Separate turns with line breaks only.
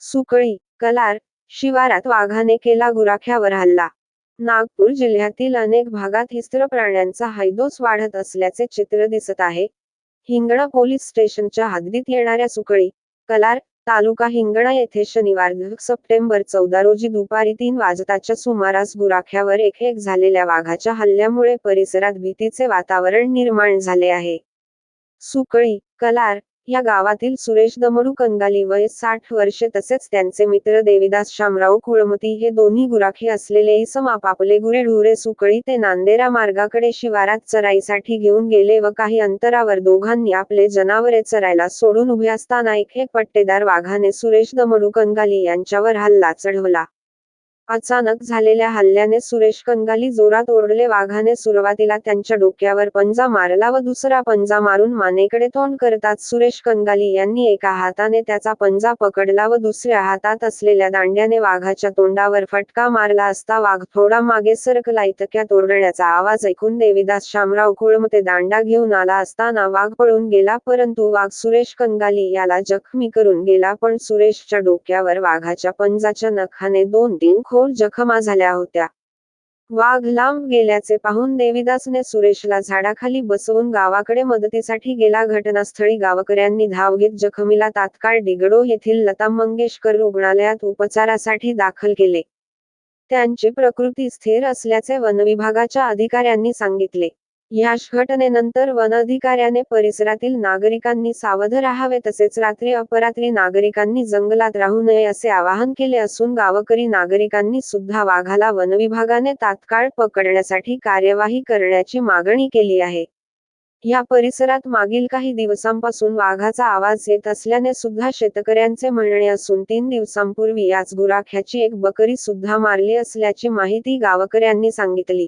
Sukali colour शिवारात वाघाने केला गुराख्यावर हल्ला. नागपूर जिल्ह्यातील अनेक भागात हिस्त्र प्राण्यांचा हैदोस वाढत असल्याचे चित्र दिसत आहे. हिंगणा पोलीस स्टेशनच्या हद्दीत येणाऱ्या सुकळी कलार तालुका हिंगणा येथे शनिवार सप्टेंबर चौदा रोजी दुपारी तीन वाजताच्या सुमारास गुराख्यावर एक एक झालेल्या वाघाच्या हल्ल्यामुळे परिसरात भीतीचे वातावरण निर्माण झाले आहे. सुकळी कलार या गावातील सुरेश दमडू कंगाली वय साठ वर्षे तसेच त्यांचे मित्र देविदास शामराव कुळमती हे दोन्ही गुराखी असलेले इसम आपापले गुरे ढुरे सुकळी ते नांदेरा मार्गाकडे शिवारात चराईसाठी घेऊन गेले व काही अंतरावर दोघांनी आपले जनावरे चरायला सोडून उभे असताना एक एक पट्टेदार वाघाने सुरेश दमडू कंगाली यांच्यावर हल्ला चढवला. अचानक झालेल्या हल्ल्याने सुरेश कंगाली जोरात ओरडले. वाघाने सुरुवातीला त्यांच्या डोक्यावर पंजा मारला व दुसरा पंजा मारून मानेकडे तोंड करतात. सुरेश कंगाली यांनी एका हाताने त्याचा पंजा पकडला व दुसऱ्या हातात असलेल्या दांड्याने वाघाच्या तोंडावर फटका मारला असता वाघ थोडा मागे सरकला. इतक्यात ओरडण्याचा आवाज ऐकून देविदास शामराव कुळमते दांडा घेऊन आला असताना वाघ पळून गेला. परंतु वाघ सुरेश कंगाली याला जखमी करून गेला पण सुरेशच्या डोक्यावर वाघाच्या पंजाच्या नखाने दोन तीन खोल जखमा झाल्या होत्या. वाघ लांब गेल्याचे पाहून देविदासने सुरेशला झाडाखाली बसवून गावाकडे मदतीसाठी गेला. घटनास्थळी गावकऱ्यांनी धाव घेत जखमीला तात्काळ डिगडो येथील लता मंगेशकर रुग्णालयात उपचारासाठी दाखल केले. त्यांची प्रकृती स्थिर असल्याचे वनविभागाच्या अधिकाऱ्यांनी सांगितले. या घटनेनंतर वन अधिकाऱ्याने परिसरातील नागरिकांनी सावध राहावे तसेच रात्री अपरात्री नागरिकांनी जंगलात राहू नये असे आवाहन केले असून गावकरी नागरिकांनी सुद्धा वाघाला वनविभागाने तात्काळ पकडण्यासाठी कार्यवाही करण्याची मागणी केली आहे. या परिसरात मागील काही दिवसांपासून वाघाचा आवाज येत असल्याने सुद्धा शेतकऱ्यांचे म्हणणे असून तीन दिवसांपूर्वी याच गुराख्याची एक बकरी सुद्धा मारली असल्याची माहिती गावकऱ्यांनी सांगितली.